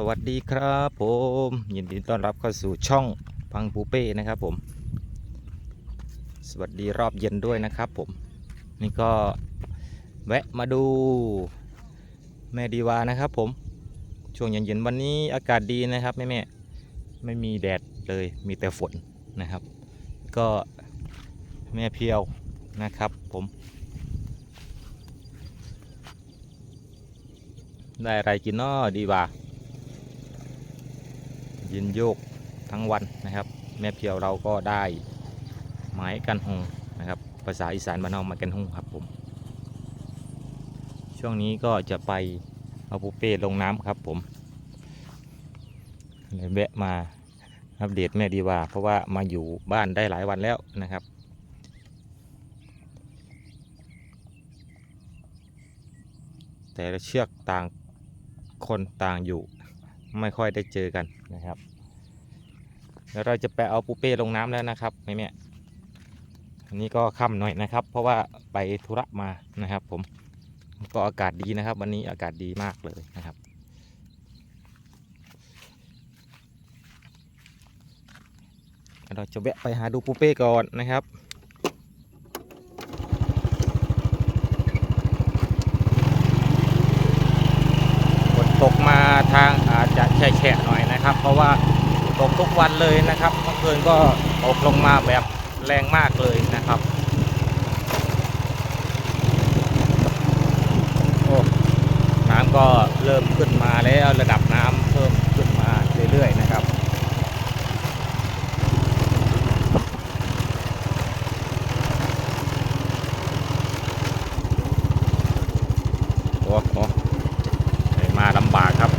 สวัสดีครับผมยินดีต้อนรับเข้าสู่ช่องพังปูเป้นะครับผม สวัสดีรอบเย็นด้วยนะครับผม นี่ก็แวะมาดูแม่ดีวานะครับผม ช่วงเย็นๆวันนี้อากาศดีนะครับแม่แม่ๆไม่มีแดดเลยมีแต่ฝนนะครับ ก็แม่เพียวนะครับผมได้อะไรกินน้อดีว่า ยินโยกทั้งวันนะครับ แม่เพียวเราก็ได้ไม้กันหงนะครับ ภาษาอีสานบ้านนอกมากันหงครับผม ช่วงนี้ก็จะไปเอาปูเป้ลงน้ำครับผมเลยแวะมาอัปเดตแม่ดีว่า เพราะว่ามาอยู่บ้านได้หลายวันแล้วนะครับแต่ละเชือกต่างคนต่างอยู่ ไม่ค่อยได้เจอกันนะครับแล้วเราจะไปเอาปูเป้ลงน้ำแล้วนะครับแม่แม่อันนี้ก็ค่ำหน่อยนะครับ เพราะว่าไปธุระมานะครับ ผมก็อากาศดีนะครับ วันนี้อากาศดีมากเลยนะครับเราจะแวะไปหาดูปูเป้ก่อนนะครับ ฝนตกมาทางอาจจะ แฉะหน่อยนะครับ เพราะว่าตกทุกวันเลยนะครับเมื่อคืนก็ตกลงมาแบบแรงมากเลยนะครับโอ้น้ำก็เริ่มขึ้นมาแล้วระดับน้ำเพิ่มขึ้นมาเรื่อยๆนะครับโอ้โห มาลำบากครับ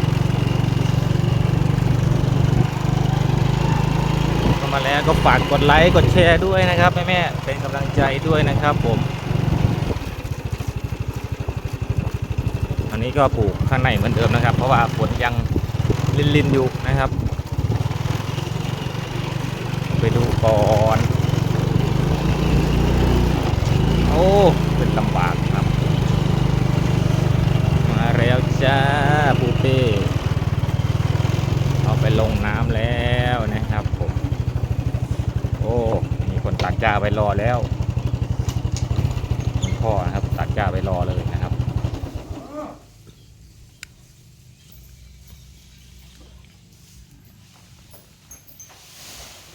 เข้า มาแล้วก็ฝากกดไลค์กดแชร์ด้วยนะครับแม่แม่เป็นกำลังใจด้วยนะครับผม อันนี้ก็ปลูกข้างในเหมือนเดิมนะครับ เพราะว่าฝนยังลินๆอยู่นะครับ ไปดูก่อนโอ้เป็นลำบากครับ มาแล้วจ้าปูเป้เอาไปลงน้ำแล้วนะ อ้ มีคนตักจ้าไปรอแล้วคุณพ่อนะครับตักจ้าไปรอเลยนะครับ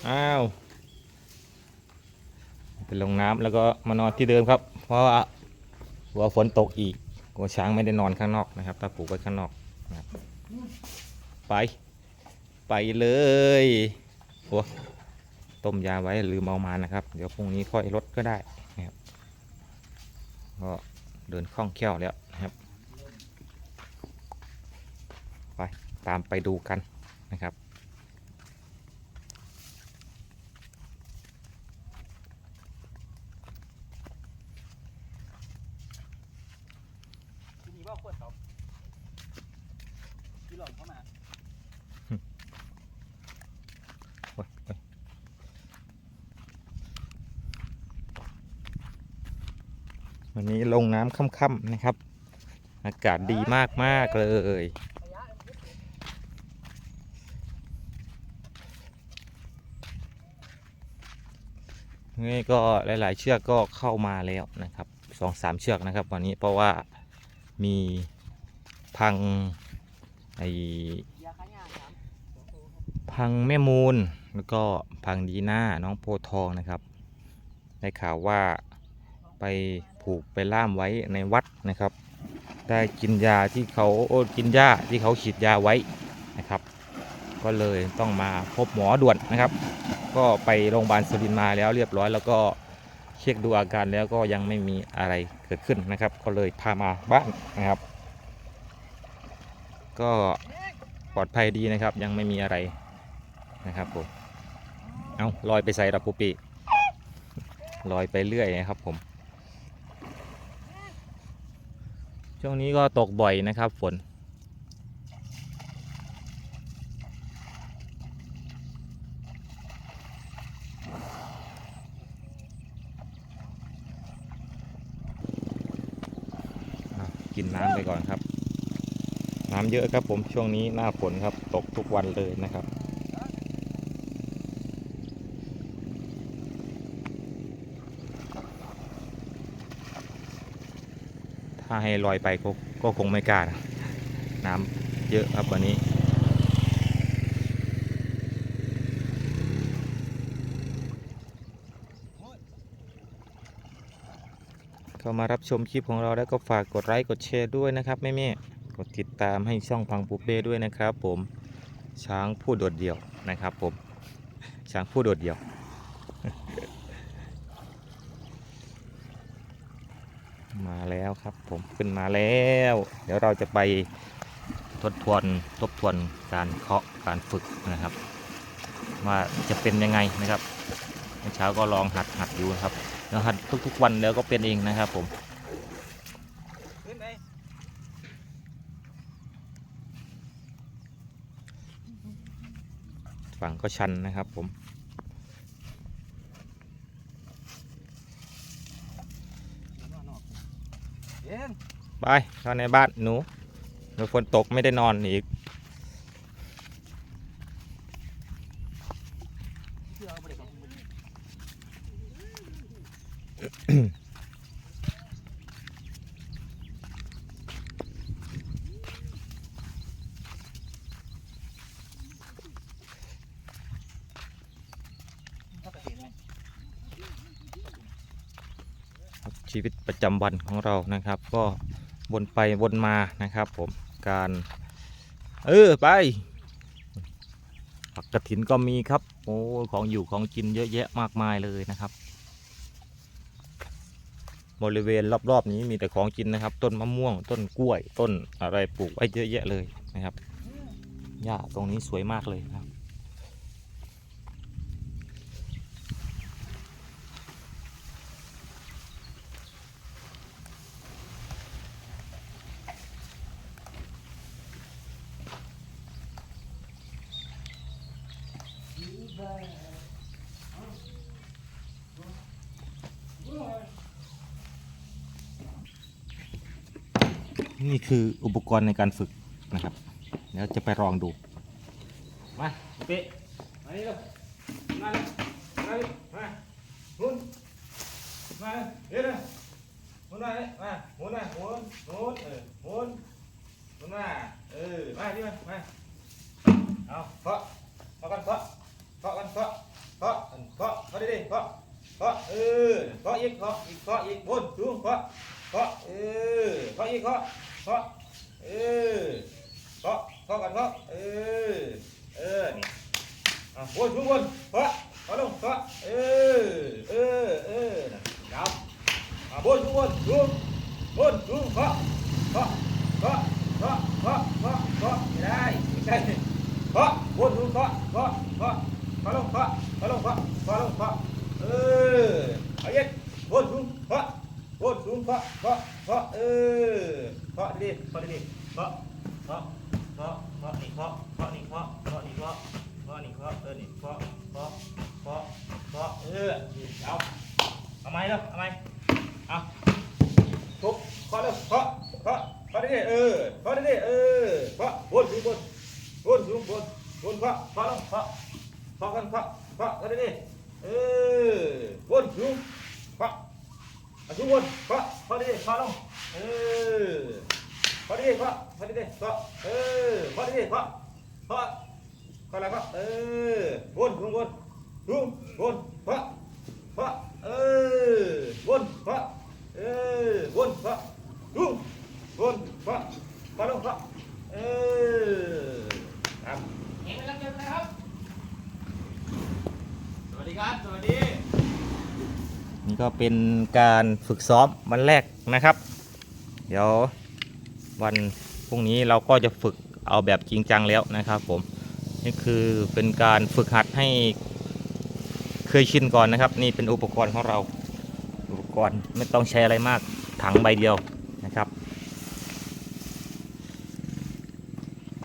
อ้าว ไปลงน้ำแล้วก็มานอนที่เดิมครับ เพราะว่าหัวฝนตกอีกกัวช้างไม่ได้นอนข้างนอกนะครับ ถ้าปูกไว้ข้างนอกนะครับไป ไปเลยโอ้ ต้มยาไว้ลืมเอามานะครับ เดี๋ยวพรุ่งนี้ค่อยลดก็ได้นะครับก็เดินคล่องแคล่วแล้วนะครับไปตามไปดูกันนะครับ ที่นี่ว่าขวดเขาที่หล่อนเข้ามา โอ้ยโอ้ย วันนี้ลงน้ำค่ำๆนะครับ อากาศดีมากๆเลยนี่ก็หลายๆเชือกก็เข้ามาแล้วนะครับสองสามเชือกนะครับ วันนี้เพราะว่ามีพังไอพังแม่มูลแล้วก็พังดีหน่าน้องโพทองนะครับ ได้ข่าวว่าไป ผูกไปล่ามไว้ในวัดนะครับ ได้กินยาที่เขาโอ้กินยาที่เขาฉีดยาไว้นะครับ ก็เลยต้องมาพบหมอด่วนนะครับ ก็ไปโรงพยาบาลสุรินทร์มาแล้วเรียบร้อยแล้วก็เช็คดูอาการแล้วก็ยังไม่มีอะไรเกิดขึ้นนะครับ ก็เลยพามาบ้านนะครับ ก็ปลอดภัยดีนะครับ ยังไม่มีอะไรนะครับผมเอาลอยไปใส่ระปุปีลอยไปเรื่อยนะครับผม ช่วงนี้ก็ตกบ่อยนะครับฝน กินน้ำไปก่อนครับ น้ำเยอะครับผมช่วงนี้หน้าฝนครับ ตกทุกวันเลยนะครับ ถ้าให้ลอยไปก็ก็คงไม่กล้านะน้ำเยอะครับวันนี้เข้ามารับชมคลิปของเราแล้วก็ฝากกดไลค์กดแชร์ด้วยนะครับแม่แม่ๆกดติดตามให้ช่องพังปุเป้ด้วยนะครับผมช้างผู้โดดเดี่ยวนะครับผมช้างผู้โดดเดี่ยว มา แล้วครับ ผมขึ้นมาแล้ว เดี๋ยวเราจะไปทบทวนทบทวนการเคาะการฝึกนะครับว่าจะเป็นยังไงนะครับเมื่อเช้าก็ลองหัดหัดอยู่ครับแล้วหัดทุกๆวันแล้วก็เป็นเองนะครับผมขึ้นไหมฝั่งก็ชันนะครับผม เย็น ไปเข้าในบ้านหนูเดี๋ยฝนตกไม่ได้นอนอีกชีวิตประจำวันของเรานะครับ ก็ วนไปวนมานะครับผมการ เออไปผักกระถินก็มีครับโอ้ของอยู่ของกินเยอะแยะมากมายเลยนะครับ บริเวณรอบๆนี้มีแต่ของกินนะครับ ต้นมะม่วงต้นกล้วย ต้นอะไรปลูกไว้เยอะแยะเลยนะครับหญ้าตรงนี้สวยมากเลยครับ นี่คืออุปกรณ์ในการฝึกนะครับเดี๋ยวจะไปลองดู มาเป๊ะมานี่เร็วมาเลยมาเลยมาหมุนมาเลยเดี๋ยวหมุนมาเลยมาหมุนมาหมุนหมุนเออหมุนหมุนมาเออมาดิมามาเอาเคาะเคาะกันเคาะเคาะกันเคาะเคาะเคาะเคาะดิดิเคาะเคาะเออเคาะอีกเคาะอีกเคาะอีกหมุนสูงเคาะเคาะเออเคาะอีกเคาะ เคาะเออเคาะเคาะกันเคาะเออเออนี่อะวนทุกวนเพาะเพาะลงเพาะเออเออเออนะจับอะวนทุกวนทุกวนทุกเพาะเพาะเพาะเพาะเพาะเพาะเพาะไม่ได้ไม่ใช่เพาะวนทุกเพาะเพาะเพาะเพาะลงเพาะเพาะลงเพาะเพาะลงเพาะเออเอาเย็ดวนทุกเพาะวนทุกเพาะเพาะเพาะเออ เพาะดีเพาะดีเพาะเพาะเพาะเพาะนี่เพาะเพาะนี่เพาะเพาะนี่เพาะเพราะนี่เพราะเออนี่เพราะเพราะเพราะเพราะเออเอาเอาไหมแล้วเอาไหมเอาทุบเพราะแล้วเพราะเพราะเพราะด้เออเพราะด้เออเพราะบนสูงบนบนสูงบนบนเพราะเพราะแล้วเพราะเพราะกันเพราะเพราะก็ได้เออบนสูง เพราะเอาสูงบนเพราะเพราะได้เพราะลงเออพราะได้เพราะเพอดีเพราะเออพราะได้เพราะเพราะก็แล้วก็เออวนวนวนวนวนพอพอเออวนพระเออวนพระวนวนพระพระลงพระเออครับ เห็นแล้วเจอกันนะครับ สวัสดีครับ สวัสดี นี่ ก็เป็นการฝึกซ้อมวันแรกนะครับ เดี๋ยววันพรุ่งนี้เราก็จะฝึกเอาแบบจริงจังแล้วนะครับผมนี่คือเป็นการฝึกหัดให้เคยชินก่อนนะครับ นี่เป็นอุปกรณ์ของเราอุปกรณ์ไม่ต้องใช้อะไรมากถังใบเดียวนะครับ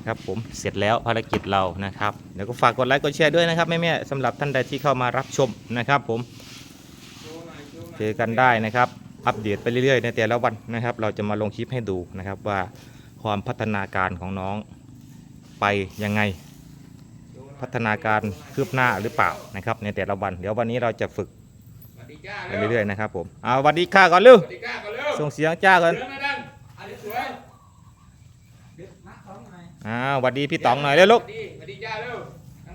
ครับผมเสร็จแล้วภารกิจเรานะครับเดี๋ยวก็ฝากกดไลค์กดแชร์ด้วยนะครับแม่ๆสำหรับท่านใดที่เข้ามารับชมนะครับผม เจอกันได้นะครับ อัปเดตไปเรื่อยๆ ในแต่ละวันนะครับ เราจะมาลงคลิปให้ดูนะครับว่าความพัฒนาการของน้องไปยังไง พัฒนาการคืบหน้าหรือเปล่านะครับ ในแต่ละวัน เดี๋ยววันนี้เราจะฝึกสวัสดีจ้าไปเรื่อยๆนะครับผมเอาสวัสดีค่ะก่อนเร็วสวัสดีจ้าก่อนเร็วส่งเสียงจ้าก่อนเดินมาดังอันนี้สวยเด็ดนักท้องหน่อยอ่าสวัสดีพี่ต๋องหน่อยเร็วลูกสวัสดีสวัสดีจ้าเร็ว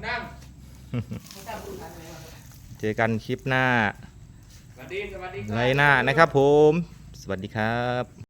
ดังๆไม่ทราบพูดอะไรวะเจอกันคลิปหน้า ไรหน้านะครับผม สวัสดีครับ